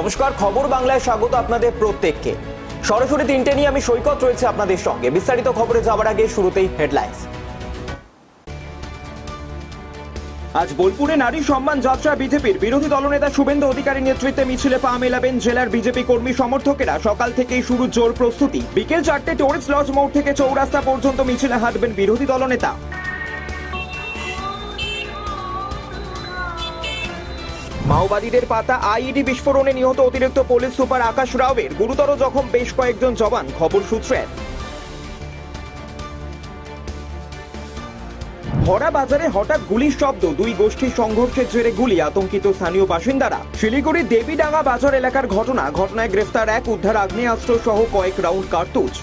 নমস্কার, খবর বাংলায় স্বাগত আপনাদের প্রত্যেককে। সরাসরি তিনটে নিয়ে আমি সৈকত রয়েছে আপনাদের সঙ্গে। বিস্তারিত খবরে যাওয়ার আগে শুরুতেই হেডলাইন্স আজ বোলপুরে নারী সম্মান যাত্রা বিজেপির বিরোধী দলনেতা শুভেন্দু অধিকারী নেতৃত্বে মিছিলে পা মেলাবেন জেলার বিজেপি কর্মী সমর্থকেরা। সকাল থেকেই শুরু জোর প্রস্তুতি। বিকেল চারটে টুরিস্ট লজ মোড় থেকে চৌরাস্তা পর্যন্ত মিছিলে হাঁটবেন বিরোধী দলনেতা। মাওবাদীদের পাতা আইইডি বিস্ফোরণে নিহত অতিরিক্ত পুলিশ সুপার আকাশ রাওয়ের গুরুতর জখম বেশ কয়েকজন জওয়ান, খবর সূত্রে। ভরা বাজারে হঠাৎ গুলির শব্দ, দুই গোষ্ঠীর সংঘর্ষের জেরে গুলি আতঙ্কিত স্থানীয় বাসিন্দারা। শিলিগুড়ির দেবীডাঙ্গা বাজার এলাকার ঘটনা, ঘটনায় গ্রেফতার এক উদ্ধার আগ্নেয়াস্ত্র সহ কয়েক রাউন্ড কার্তুজ।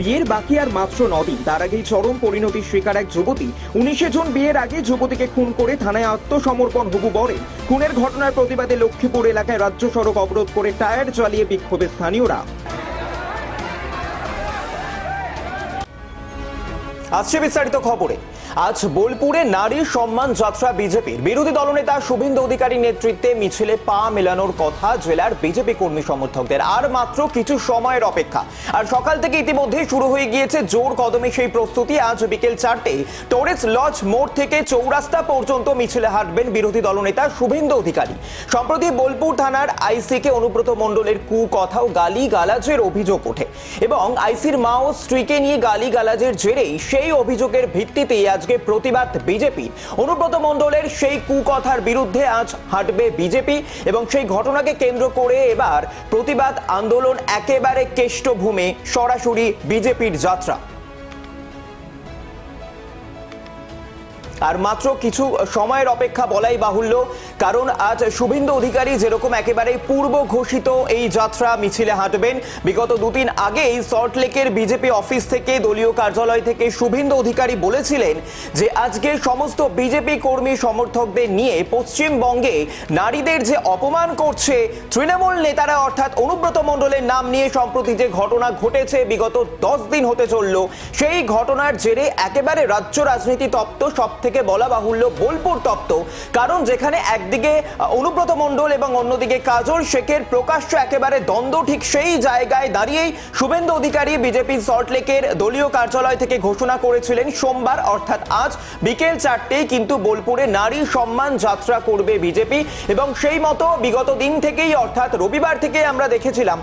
বিয়ের বাকি আর মাত্র নদিন। তার আগেই চরম পরিণতির শিকার এক যুবতী। উনিশে জুন বিয়ের আগে যুবতীকে খুন করে থানায় আত্মসমর্পণ হবু বরে খুনের ঘটনার প্রতিবাদে লক্ষ্মীপুর এলাকায় রাজ্য সড়ক অবরোধ করে টায়ার জ্বালিয়ে বিক্ষোভে স্থানীয়রা। আসছে বিস্তারিত খবরে। আজ বোলপুরে নারী সম্মান যাত্রা বিজেপির। বিরোধী দলনেতা শুভেন্দু অধিকারী নেতৃত্বে মিছিলে পা মেলানোর কথা জেলার বিজেপি কর্মী সমর্থকদের। আর মাত্র কিছু সময়ের অপেক্ষা। আর সকাল থেকে ইতিমধ্যেই শুরু হয়ে গিয়েছে জোর কদমে সেই প্রস্তুতি। আজ বিকেল চারটে টরেস লজ মোড় থেকে চৌরাস্তা পর্যন্ত মিছিলে হাঁটবেন বিরোধী দলনেতা শুভেন্দু অধিকারী। সম্প্রতি বোলপুর থানার আইসিকে অনুব্রত মণ্ডলের কু কথা ও গালি গালাজের অভিযোগ ওঠে। এবং আইসির মা ও স্ত্রীকে নিয়ে গালি গালাজের জেরেই সেই অভিযোগের ভিত্তিতেই আজকে প্রতিবাদ বিজেপি। অনুব্রত মণ্ডলের সেই কুকথার বিরুদ্ধে আজ হাঁটবে বিজেপি এবং সেই ঘটনাকে কেন্দ্র করে এবার প্রতিবাদ আন্দোলন একেবারে কেষ্টভূমে, সরাসরি বিজেপির যাত্রা। আর মাত্র কিছু সময়ের অপেক্ষা বলাই বাহুল্য, কারণ আজ শুভেন্দু অধিকারী যেরকম একেবারে পূর্ব ঘোষিত এই যাত্রা মিছিলে হাঁটবেন, বিগত দুদিন আগেই সল্টলেকের বিজেপি অফিস থেকে দলীয় কার্যালয় থেকে শুভেন্দু অধিকারী বলেছিলেন যে আজকে সমস্ত বিজেপি কর্মী সমর্থকদের নিয়ে পশ্চিমবঙ্গে নারীদের যে অপমান করছে, তৃণমূল নেতারা অর্থাৎ অনুব্রত মণ্ডলের নাম নিয়ে সম্প্রতি যে ঘটনা ঘটেছে, বিগত দশ দিন হতে চলল, সেই ঘটনার জেরে একেবারে রাজ্য রাজনীতি তপ্ত সব থেকে বলা বাহুল্য বোলপুর তপ্ত। কারণ যেখানে একদিকে অনুব্রত মণ্ডল এবং অন্যদিকে কাজল শেখের প্রকাশ্য একেবারে দ্বন্দ্ব ঠিক সেই জায়গায় দাঁড়িয়েই শুভেন্দু অধিকারী বিজেপির সল্টলেকের দলীয় কার্যালয় থেকে ঘোষণা করেছিলেন সোমবার, অর্থাৎ আজ বিকেল চারটেই কিন্তু বোলপুরে নারী সম্মান যাত্রা করবে বিজেপি। এবং সেই মতো বিগত দিন থেকেই, অর্থাৎ রবিবার থেকে আমরা দেখেছিলাম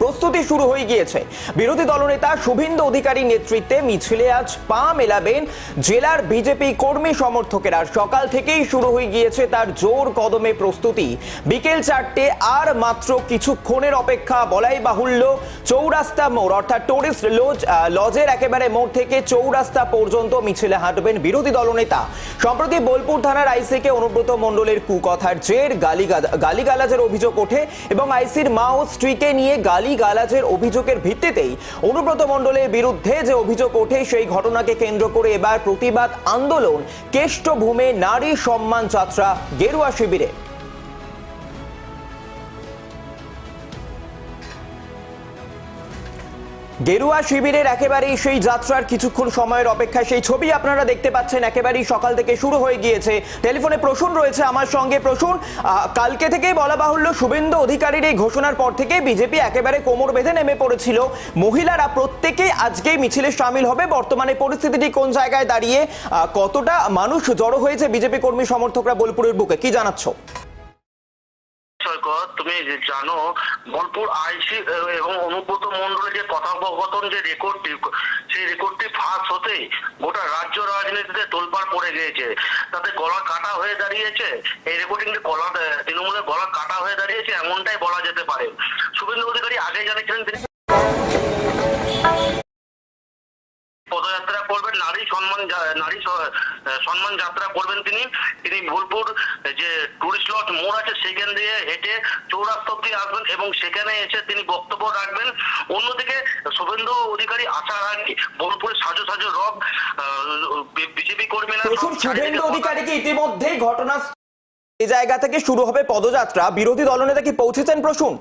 প্রস্তুতি শুরু হয়ে গিয়েছে। বিরোধী দলনেতা শুভেন্দু অধিকারী নেতৃত্বে মিছিলে আজ পা মেলাবেন জেলার বিজেপি কর্মী সমর্থকেরা। সকাল থেকেই শুরু হয়ে গিয়েছে তার জোর কদমে প্রস্তুতি। বিকেল চারটে আর মাত্র কিছুক্ষণের অপেক্ষা বলাই বাহুল্য চৌরাস্তা মোড়, অর্থাৎ টুরিস্ট লজ লজের একেবারে মোড় থেকে চৌরাস্তা পর্যন্ত মিছিলে হাঁটবেন বিরোধী দলনেতা। সম্প্রতি বোলপুর থানার আইসিকে অনুব্রত মণ্ডলের কুকথার জের গালিগালাজের অভিযোগ ওঠে এবং আইসির মা ও স্ত্রীকে নিয়ে গালি গালাজের অভিযোগের ভিত্তিতেই অনুব্রত মণ্ডলের বিরুদ্ধে যে অভিযোগ ওঠে, সেই ঘটনাকে কেন্দ্র করে এবার প্রতিবাদ আন্দোলন। কেষ্টভূমে নারী সম্মান যাত্রা, গেরুয়া শিবিরে। গেরুয়া শিবিরের একেবারেই সেই যাত্রার কিছুক্ষণ সময়ের অপেক্ষায় সেই ছবি আপনারা দেখতে পাচ্ছেন, একেবারেই সকাল থেকে শুরু হয়ে গিয়েছে। টেলিফোনে প্রসূন রয়েছে আমার সঙ্গে। প্রসূন কালকে থেকেই বলা বাহুল্য শুভেন্দু অধিকারীর এই ঘোষণার পর থেকে বিজেপি একেবারে কোমর বেঁধে নেমে পড়েছিল। মহিলারা প্রত্যেকেই আজকেই মিছিলে সামিল হবে। বর্তমানে পরিস্থিতিটি কোন জায়গায় দাঁড়িয়ে কতটা মানুষ জড়ো হয়েছে বিজেপি কর্মী সমর্থকরা বোলপুরের বুকে? কি জানাচ্ছ? সৈকত তুমি জানো, বোলপুর আইসি এবং অনুব্রত মন্ডলের যে কথোপকথন যে রেকর্ডটি, সেই রেকর্ডটি ফাঁস হতে গোটা রাজ্য রাজনীতিতে তোলপাড় পড়ে গিয়েছে। তাতে গলা কাটা হয়ে দাঁড়িয়েছে, এই রেকর্ডিংটি গলা তৃণমূলের গলা কাটা হয়ে দাঁড়িয়েছে, এমনটাই বলা যেতে পারে। শুভেন্দু অধিকারী আগে জানিয়েছিলেন তিনি পদযাত্রা করবেন নারী সম্মান নারী সম্মান যাত্রা করবেন তিনি। তিনি বোলপুর যে টুরিস্ট লজ মোড় আছে সেখান দিয়ে হেঁটে চৌরাস্তা অব্দি আসবেন এবং সেখানে এসে তিনি বক্তব্য রাখবেন। অন্যদিকে শুভেন্দু অধিকারী আসার আগে বোলপুরে সাজো সাজো রব বিজেপি কর্মীরা সব শুভেন্দু অধিকারীকে ইতিমধ্যেই ঘটনা এই জায়গা থেকে শুরু হবে পদযাত্রা। বিরোধী দলনেতা কি পৌঁছেছেন প্রসূন?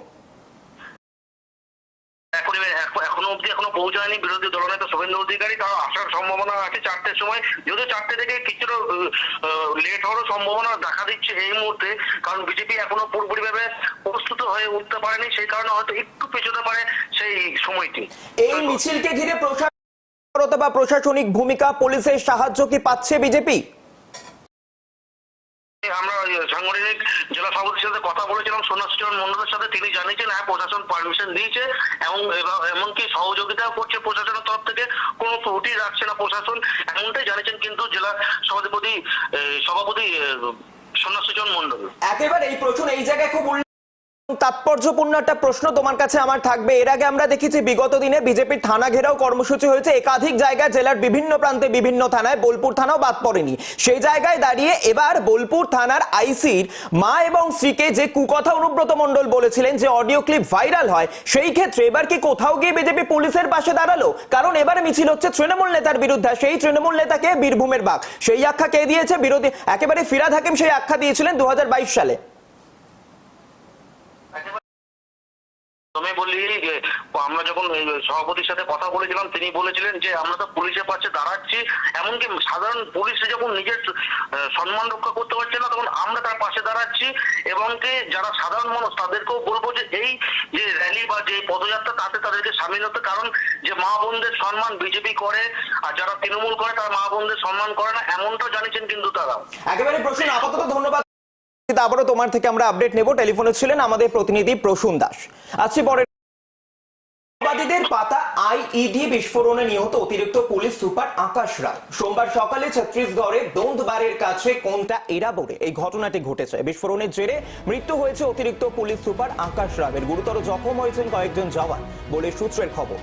এক- এখনও পৌঁছায়নি বিরোধী দলনেতা শুভেন্দু অধিকারী। তার আসার সম্ভাবনা আছে চারটের সময়। যদিও চারটে থেকে কিছুটা লেট হওয়ার সম্ভাবনা দেখা দিচ্ছে এই মুহূর্তে। কারণ বিজেপি এখনও পুরোপুরিভাবে প্রস্তুত হয়ে উঠতে পারেনি। সেই কারণে হয়তো একটু পেছোতে পারে সেই সময়টি। এই মিছিলকে ঘিরে প্রশাসন বা প্রশাসনিক ভূমিকা পুলিশের সাহায্য কি পাচ্ছে বিজেপি আমরা ওই সাংগঠনিক জেলা সভাপতির সাথে কথা বলেছিলাম সন্ন্যাস চরণ মন্ডলের সাথে তিনি জানিয়েছেন হ্যাঁ প্রশাসন পারমিশন দিয়েছে এবং এমনকি সহযোগিতাও করছে প্রশাসনের তরফ থেকে। কোনো ত্রুটি রাখছে না প্রশাসন, এমনটাই জানিয়েছেন কিন্তু জেলা সভাপতি সভাপতি সন্ন্যাস চরণ মন্ডল। একেবারে এই প্রচুর এই জায়গায় খুব তাৎপর্যপূর্ণ একটা প্রশ্ন তোমার কাছে আমার থাকবে। এর আগে আমরা দেখেছি বিগত দিনে বিজেপির থানা ঘেরাও কর্মসূচি হয়েছে। একাধিক জায়গায় জেলার বিভিন্ন প্রান্তে বিভিন্ন থানায় বোলপুর থানাও বাদ পড়েনি। সেই জায়গায় দাঁড়িয়ে এবার বোলপুর থানার আইসির মা এবং স্ত্রীকে যে কুকথা অনুব্রত মণ্ডল বলেছিলেন, যে অডিও ক্লিপ ভাইরাল হয়, সেই ক্ষেত্রে এবার কি কোথাও গিয়ে বিজেপি পুলিশের পাশে দাঁড়াল? কারণ এবার মিছিল হচ্ছে তৃণমূল নেতার বিরুদ্ধে সেই তৃণমূল নেতাকে বীরভূমের বাঘ। সেই আখ্যা কে দিয়েছে? বিরোধী একেবারে ফিরাদ হাকিম সেই আখ্যা দিয়েছিলেন দু হাজার বাইশ সালে। তুমি বললি যে, আমরা যখন সভাপতির সাথে কথা বলেছিলাম, তিনি বলেছিলেন যে, আমরা তো পুলিশের পাশে দাঁড়াচ্ছি। এমনকি সাধারণ পুলিশ যখন নিজের সম্মান রক্ষা করতে পারছে না, তখন আমরা তার পাশে দাঁড়াচ্ছি। এবং কি যারা সাধারণ মানুষ, তাদেরকেও বলব যে, এই যে র্যালি বা যে পদযাত্রা, তাতে তাদেরকে সামিল হতে। কারণ যে মা বোনদের সম্মান বিজেপি করে, আর যারা তৃণমূল করে, তারা মা বোনদের সম্মান করে না, এমনটাও জানিয়েছেন কিন্তু তারা একেবারে প্রশ্ন আপাতত ধন্যবাদ। আবারও তোমার থেকে আমরা আপডেট নেব। টেলিফোনে ছিলেন আমাদের প্রতিনিধি প্রসূন দাস। আসছি পরে মাওবাদীদের পাতা আইইডি বিস্ফোরণে নিহত অতিরিক্ত পুলিশ সুপার আকাশ রায়। সোমবার সকালে ছত্তিশগড়ের দোন্দবাড়ির কাছে কোনটা এরাবোরে এই ঘটনাটি ঘটেছে। বিস্ফোরণের জেরে মৃত্যু হয়েছে অতিরিক্ত পুলিশ সুপার আকাশ রাবের গুরুতর জখম হয়েছেন কয়েকজন জওয়ান। বলে সূত্রের খবর।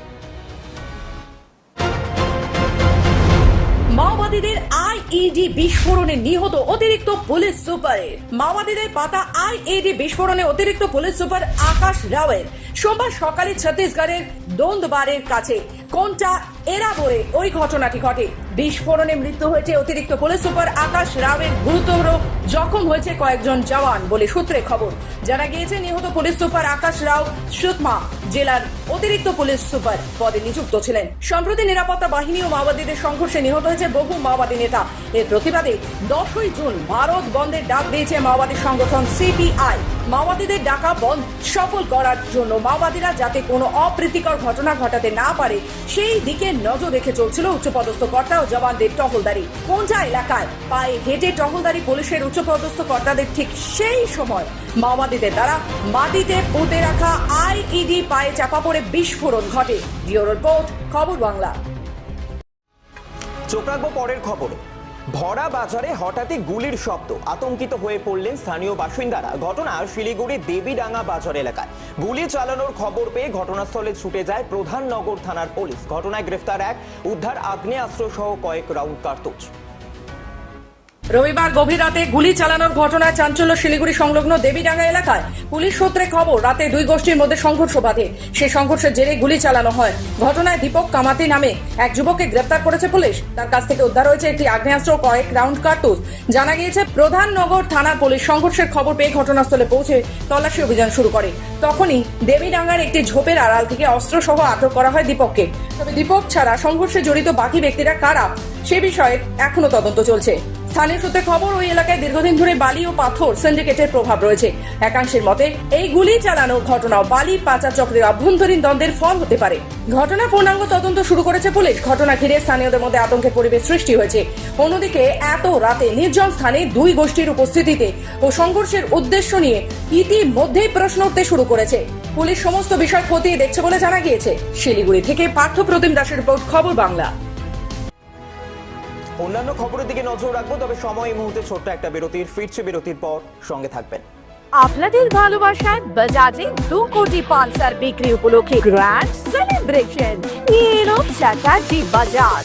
মাওবাদীদের আইইডি বিস্ফোরণে নিহত অতিরিক্ত পুলিশ সুপারের মাওবাদীদের পাতা আইইডি বিস্ফোরণে অতিরিক্ত পুলিশ সুপার আকাশ রাওয়ের। সোমবার সকালে ছত্তিশগড়ের দোন্দবারের কাছে কোনটা এরা বলে ওই ঘটনাটি ঘটে? বিস্ফোরণে মৃত্যু হয়েছে অতিরিক্ত পুলিশ সুপার আকাশ রাওয়ের গুরুতর জখম হয়েছে কয়েকজন জওয়ান বলে সূত্রে খবর। জানা গিয়েছে, নিহত পুলিশ সুপার আকাশ রাও সুতমা জেলার অতিরিক্ত পুলিশ সুপার পদে নিযুক্ত ছিলেন। সম্প্রতি নিরাপত্তা বাহিনী ও মাওবাদীদের সংঘর্ষে নিহত হয়েছে বহু মাওবাদী নেতা। এর প্রতিবাদে দশই জুন ভারত বন্ধের ডাক দিয়েছে মাওবাদী সংগঠন সিপিআই। মাওবাদীদের ডাকা বন্ধ সফল করার জন্য মাওবাদীরা যাতে কোনো অপ্রীতিকর ঘটনা ঘটাতে না পারে, সেই দিকে নজর রেখে চলছিল উচ্চপদস্থ কর্তা ও জওয়ানদের টহলদারি। কোনটা এলাকায়? পায়ে হেঁটে টহলদারি পুলিশের উচ্চপদস্থ কর্তাদের ঠিক সেই সময় মাওবাদীদের দ্বারা মাটিতে পুঁতে রাখা আইইডি পায়ে চাপা পড়ে বিস্ফোরণ ঘটে। ব্যুরো রিপোর্ট, খবর বাংলা। চোখ রাখব পরের খবরে। ভরা বাজারে হঠাৎই গুলির শব্দ। আতঙ্কিত হয়ে পড়লেন স্থানীয় বাসিন্দারা। ঘটনা শিলিগুড়ির দেবীডাঙ্গা বাজার এলাকায়। গুলি চালানোর খবর পেয়ে ঘটনাস্থলে ছুটে যায় প্রধান নগর থানার পুলিশ। ঘটনায় গ্রেফতার এক, উদ্ধার আগ্নেয়াস্ত্র সহ কয়েক রাউন্ড কার্তুজ। রবিবার গভীর রাতে গুলি চালানোর ঘটনায় চাঞ্চল্য শিলিগুড়ি সংলগ্ন দেবীডাঙ্গা এলাকায় পুলিশ সূত্রে খবর, রাতে দুই গোষ্ঠীর মধ্যে সংঘর্ষ বাধে। সেই সংঘর্ষের জেরে গুলি চালানো হয়। ঘটনায় দীপক কামাতি নামে এক যুবককে গ্রেপ্তার করেছে পুলিশ। তার কাছ থেকে উদ্ধার হয়েছে একটি আগ্নেয়াস্ত্র কয়েক রাউন্ড কার্তুজ। জানা গিয়েছে প্রধাননগর থানা পুলিশ সংঘর্ষের খবর পেয়ে ঘটনাস্থলে পৌঁছে তল্লাশি অভিযান শুরু করে। তখনই দেবীডাঙ্গার একটি ঝোপের আড়াল থেকে অস্ত্র সহ আটক করা হয় দীপককে। তবে দীপক ছাড়া সংঘর্ষে জড়িত বাকি ব্যক্তিরা কারা, সে বিষয়ে এখনও তদন্ত চলছে। স্থানীয় সূত্রে খবর, ওই এলাকায় দীর্ঘদিন ধরে বালি ও পাথর সিন্ডিকেটের প্রভাব রয়েছে। একাংশের মতে, এই গুলি চালানোর ঘটনাও বালি, পাচার চক্রের অভ্যন্তরীণ দ্বন্দ্বের ফল হতে পারে। ঘটনা পূর্ণাঙ্গ তদন্ত শুরু করেছে পুলিশ। ঘটনা ঘিরে স্থানীয়দের মধ্যে আতঙ্কের পরিবেশ সৃষ্টি হয়েছে। অন্যদিকে, এত রাতে নির্জন স্থানে দুই গোষ্ঠীর উপস্থিতিতে ও সংঘর্ষের উদ্দেশ্য নিয়ে ইতিমধ্যেই প্রশ্ন উঠতে শুরু করেছে। পুলিশ সমস্ত বিষয় খতিয়ে দেখছে বলে জানা গিয়েছে। শিলিগুড়ি থেকে পার্থ প্রতিম দাসের রিপোর্ট, খবর বাংলা। অন্যান্য খবরের দিকে নজর রাখব, তবে সময় এই মুহূর্তে ছোট্ট একটা বিরতির, ফিরছে বিরতির পর সঙ্গে থাকবেন। আপনাদের ভালোবাসায় বাজাজে দু কোটি পালসার বিক্রি উপলক্ষে গ্র্যান্ড সেলিব্রেশন এলো চ্যাটার্জি বাজাজ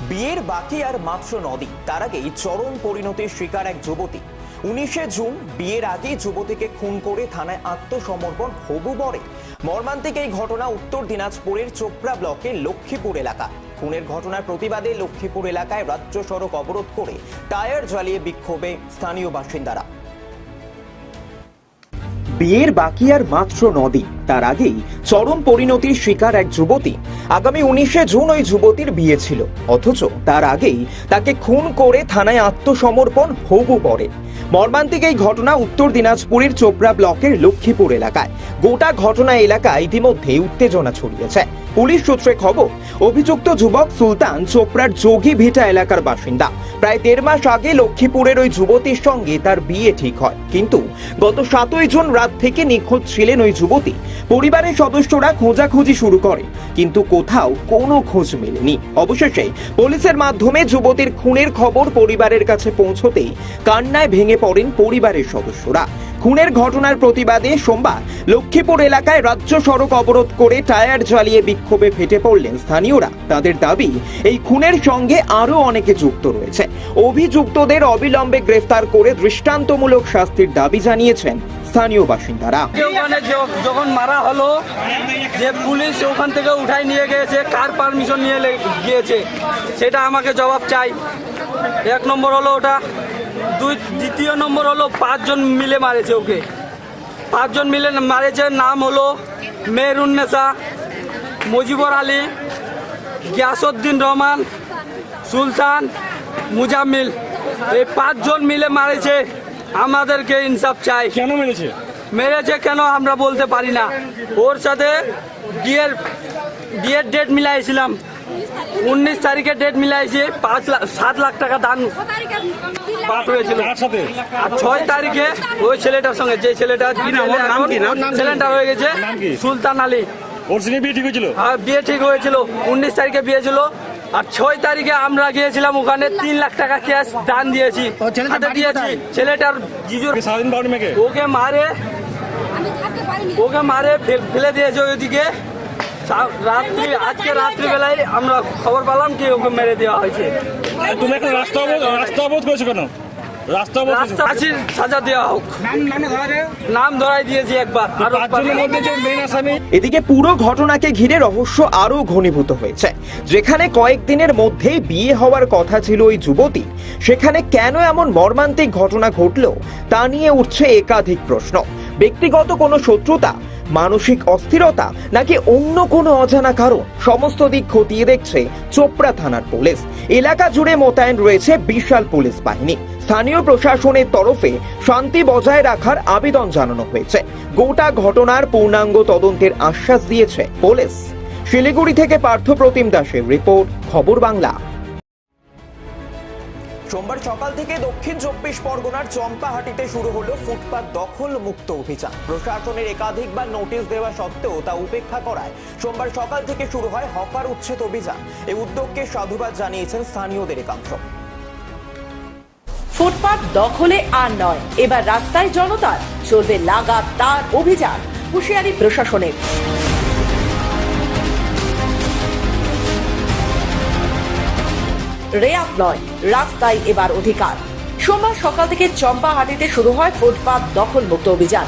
বিয়ের বাকি আর মাত্র নদী তার আগেই চরম পরিণতির শিকার এক যুবতী। উনিশে জুন, বিয়ের আগে যুবতীকে খুন করে থানায় আত্মসমর্পণ হবু বরে। মর্মান্তিক এই ঘটনা উত্তর দিনাজপুরের চোপড়া ব্লকের লক্ষ্মীপুর এলাকা খুনের ঘটনার প্রতিবাদে লক্ষ্মীপুর এলাকায় রাজ্য সড়ক অবরোধ করে টায়ার জ্বালিয়ে বিক্ষোভে স্থানীয় বাসিন্দারা। বিয়ের বাকি আর মাত্র নদী তার আগেই চরম পরিণতির শিকার এক যুবতী। আগামী উনিশে জুন ওই যুবতীর বিয়ে ছিল। অথচ তার আগেই তাকে খুন করে থানায় আত্মসমর্পণ হবু পড়ে মর্মান্তিক এই ঘটনা উত্তর দিনাজপুরের চোপড়া ব্লকের লক্ষ্মীপুর এলাকায়। গোটা ঘটনা এলাকা ইতিমধ্যেই উত্তেজনা ছড়িয়েছে। পুলিশ সূত্রে খবর, অভিযুক্ত যুবক সুলতান চোপড়ার যোগী ভিটা এলাকার বাসিন্দা। প্রায় দেড় মাস আগে লক্ষ্মীপুরের ওই যুবতীর সঙ্গে তার বিয়ে ঠিক হয়। কিন্তু গত সাতই জুন রাত থেকে নিখোঁজ ছিলেন ওই যুবতী। পরিবারের সদস্যরা খোঁজাখুঁজি শুরু করে, কিন্তু কোথাও কোনো খোঁজ মেলেনি। অবশেষে পুলিশের মাধ্যমে যুবতীর খুনের খবর পরিবারের কাছে পৌঁছতেই কান্নায় ভেঙে পড়েন পরিবারের সদস্যরা। খুনের ঘটনার প্রতিবাদে সোমবার লক্ষ্মীপুর এলাকায় রাজ্য সড়ক অবরোধ করে টায়ার জ্বালিয়ে বিক্ষোভে ফেটে পড়লেন স্থানীয়রা। তাদের দাবি, এই খুনের সঙ্গে আরও অনেকে যুক্ত রয়েছে। অভিযুক্তদের অবিলম্বে গ্রেফতার করে দৃষ্টান্তমূলক শাস্তির দাবি জানিয়েছেন স্থানীয় বাসিন্দারা। ওখানে যখন মারা হলো, যে পুলিশ ওখান থেকে উঠাই নিয়ে গিয়েছে, কার পারমিশন নিয়ে গিয়েছে, সেটা আমাকে জবাব চাই। এক নম্বর হলো ওটা। দুই দ্বিতীয় নম্বর হলো পাঁচজন মিলে মারেছে ওকে। পাঁচজন মিলে মারেছে নাম হলো মেহরুন্নেসা মুজিবর আলী গিয়াসউদ্দিন রহমান সুলতান মুজাম্মিল। এই পাঁচজন মিলে মারেছে আমাদেরকে ইনসাফ চাই। কেন মেরেছে? মেরেছে কেন আমরা বলতে পারি না। ওর সাথে বিয়ের বিয়ের ডেট মিলাইছিলাম। উনিশ তারিখে ডেট মিলাইছে পাঁচ লাখ সাত লাখ টাকা দান পাঠ হয়েছিল। আর ছয় তারিখে ওই ছেলেটার সঙ্গে যে ছেলেটা ছেলেটা হয়ে গেছে সুলতান আলী। ওর সঙ্গে বিয়ে ঠিক হয়েছিল? আর বিয়ে ঠিক হয়েছিল। উনিশ তারিখে বিয়ে ছিল। আর ছয় তারিখে আমরা গিয়েছিলাম ওখানে তিন লাখ টাকা ক্যাশ দান দিয়েছি। হাতে দিয়েছি। ছেলেটার জিজুর ওকে মারে ওকে মারে ফেলে দিয়েছে ওইদিকে। রাত্রি আজকে রাত্রিবেলায় আমরা খবর পেলাম কি ওকে মেরে দেওয়া হয়েছে। তুমি এখন রাস্তা রাস্তা অবরোধ করেছ কেন? রাস্তা অবরোধ রাস্তা ফাঁসির সাজা দেওয়া হোক। নাম ধরাই দিয়েছি একবার। আরও এদিকে পুরো ঘটনাকে ঘিরে রহস্য আরও ঘনীভূত হয়েছে। যেখানে কয়েকদিনের মধ্যেই বিয়ে হওয়ার কথা ছিল ওই যুবতী। সেখানে কেন এমন মর্মান্তিক ঘটনা ঘটল তা নিয়ে উঠছে একাধিক প্রশ্ন। ব্যক্তিগত কোনো শত্রুতা মানসিক অস্থিরতা নাকি অন্য কোনো অজানা কারণ? সমস্ত দিক খতিয়ে দেখছে চোপড়া থানার পুলিশ। এলাকা জুড়ে মোতায়েন রয়েছে বিশাল পুলিশ বাহিনী। স্থানীয় প্রশাসনের তরফে শান্তি বজায় রাখার আবেদন জানানো হয়েছে। গোটা ঘটনার পূর্ণাঙ্গ তদন্তের আশ্বাস দিয়েছে পুলিশ। শিলিগুড়ি থেকে পার্থ প্রতিম দাসের রিপোর্ট, খবর বাংলা। সোমবার সকাল থেকে দক্ষিণ চব্বিশ পরগনার চম্পাহাটিতে শুরু হলো ফুটপাত দখল মুক্ত অভিযান। প্রশাসনের একাধিকবার নোটিশ দেওয়া সত্ত্বেও তা উপেক্ষা করায়। সোমবার সকাল থেকে শুরু হয় হকার উচ্ছেদ অভিযান। এই উদ্যোগকে সাধুবাদ জানিয়েছেন স্থানীয়দের একাংশ। ফুটপাত দখলে আর নয়, এবার রাস্তায় জনতার চলবে লাগাতার অভিযান, হুঁশিয়ারি প্রশাসনের। রেয়াত নয়, রাস্তায় এবার অধিকার। সোমবার সকাল থেকে চম্পাহাটিতে শুরু হয় ফুটপাত দখল মুক্ত অভিযান।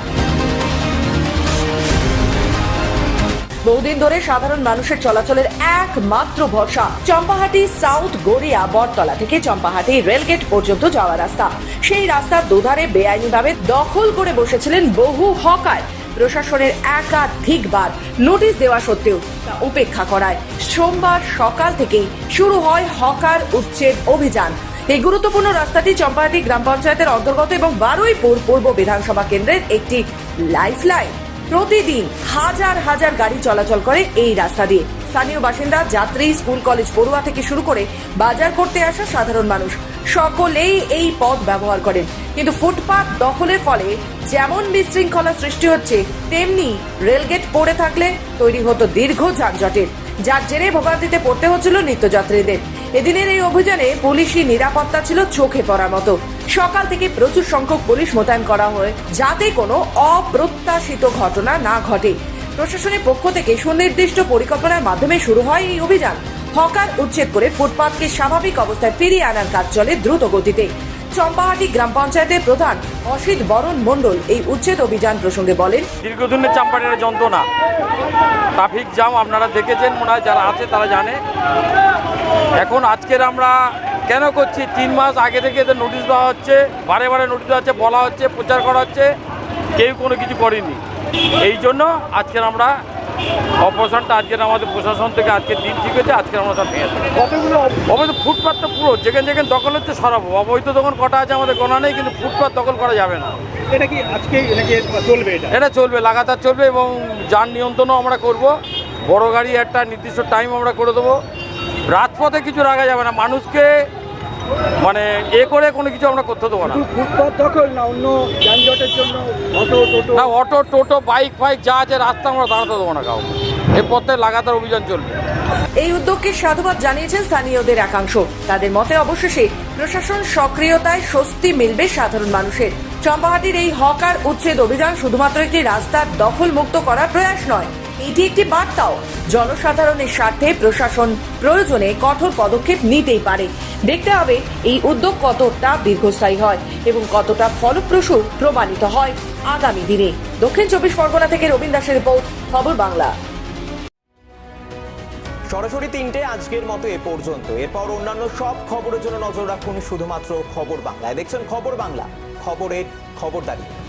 বহুদিন ধরে সাধারণ মানুষের চলাচলের একমাত্র ভরসা চম্পাহাটি সাউথ গড়িয়া বটতলা থেকে চম্পাহাটি রেলগেট পর্যন্ত যাওয়া রাস্তা। সেই রাস্তার দুধারে বেআইনিভাবে দখল করে বসেছিলেন বহু হকার। প্রশাসনের একাধিকবার নোটিশ দেওয়া সত্ত্বেও তা উপেক্ষা করায়। সোমবার সকাল থেকেই শুরু হয় হকার উচ্ছেদ অভিযান। এই গুরুত্বপূর্ণ রাস্তাটি চম্পাহাটি গ্রাম পঞ্চায়েতের অন্তর্গত এবং বারুইপুর পূর্ব বিধানসভা কেন্দ্রের একটি লাইফ লাইন প্রতিদিন হাজার হাজার গাড়ি চলাচল করে এই রাস্তা দিয়ে। স্থানীয় বাসিন্দা, যাত্রী, স্কুল, কলেজ পড়ুয়া থেকে শুরু করে বাজার করতে আসা সাধারণ মানুষ। সকলেই এই পথ ব্যবহার করেন। কিন্তু ফুটপাত দখলের ফলে যেমন বিশৃঙ্খলা সৃষ্টি হচ্ছে, তেমনি রেলগেট পড়ে থাকলে তৈরি হতো দীর্ঘ যানজটের, যার জেরে ভোগান্তিতে পড়তে হচ্ছিল নিত্যযাত্রীদের। এদিনের এই অভিযানে পুলিশি নিরাপত্তা ছিল চোখে পড়ার মতো। সকাল থেকে প্রচুর সংখ্যক পুলিশ মোতায়েন করা হয় যাতে কোনো অপ্রত্যাশিত ঘটনা না ঘটে। প্রশাসনের পক্ষ থেকে সুনির্দিষ্ট পরিকল্পনার মাধ্যমে শুরু হয় এই অভিযান। হকার উচ্ছেদ করে ফুটপাতকে স্বাভাবিক অবস্থায় ফিরিয়ে আনার কাজ চলে দ্রুত গতিতে। চম্পাহাটি গ্রাম পঞ্চায়েতের প্রধান অসিত বরণ মণ্ডল এই উচ্ছেদ অভিযান প্রসঙ্গে বলেন, দীর্ঘদিনের চাম্পাটের যন্ত্রণা। ট্রাফিক জ্যাম আপনারা দেখেছেন, মনে হয় যারা আছে তারা জানে। এখন আজকের আমরা কেন করছি? তিন মাস আগে থেকে এদের নোটিশ দেওয়া হচ্ছে, বারে বারে নোটিশ দেওয়া হচ্ছে, বলা হচ্ছে, প্রচার করা হচ্ছে। কেউ কোনো কিছু করেনি। এই জন্য আজকের আমরা অপারেশনটা আজকের আমাদের প্রশাসন থেকে আজকের দিন ঠিক হয়েছে আজকের আমরা সব নিয়ে অবৈধ ফুটপাথ তো পুরো যেখানে যেখানে দখল হচ্ছে সরাবো অবৈধ দোকান কটা আছে আমাদের গোনা নেই কিন্তু ফুটপাথ দখল করা যাবে না। এটা কি আজকেই নাকি চলবে এটা? এটা চলবে লাগাতার চলবে এবং যান নিয়ন্ত্রণও আমরা করব। বড় গাড়ি একটা নির্দিষ্ট টাইম আমরা করে দেবো। রাজপথে কিছু রাখা যাবে না মানুষকে মানে এ করে কোনো কিছু আমরা করতে দেবো না। দখল না অন্য যানজটের জন্য অটো টোটো? না অটো টোটো বাইক ফাইক যা আছে রাস্তা আমরা দাঁড়াতে দেবো না কাউকে। এ পথে লাগাতার অভিযান চলবে। এই উদ্যোগকে সাধুবাদ জানিয়েছেন স্থানীয়দের একাংশ। তাদের মতে অবশেষে প্রশাসন সক্রিয়তায় স্বস্তি মিলবে সাধারণ মানুষের। চম্পাহাটির এই হকার উচ্ছেদ অভিযান শুধুমাত্র একটি রাস্তার দখল মুক্ত করার প্রয়াস নয় এটি একটি বার্তাও। জনসাধারণের স্বার্থে প্রশাসন প্রয়োজনে কঠোর পদক্ষেপ নিতেই পারে। দেখতে হবে এই উদ্যোগ কতটা দীর্ঘস্থায়ী হয় এবং কতটা ফলপ্রসূ প্রমাণিত হয় আগামী দিনে। দক্ষিণ চব্বিশ পরগনা থেকে রবীন দাসের রিপোর্ট, খবর বাংলা। সরাসরি তিনটে আজকের মতো এ পর্যন্ত। এরপর অন্যান্য সব খবরের জন্য নজর রাখুন শুধুমাত্র খবর বাংলায়। দেখছেন খবর বাংলা, খবরের খবরদারি।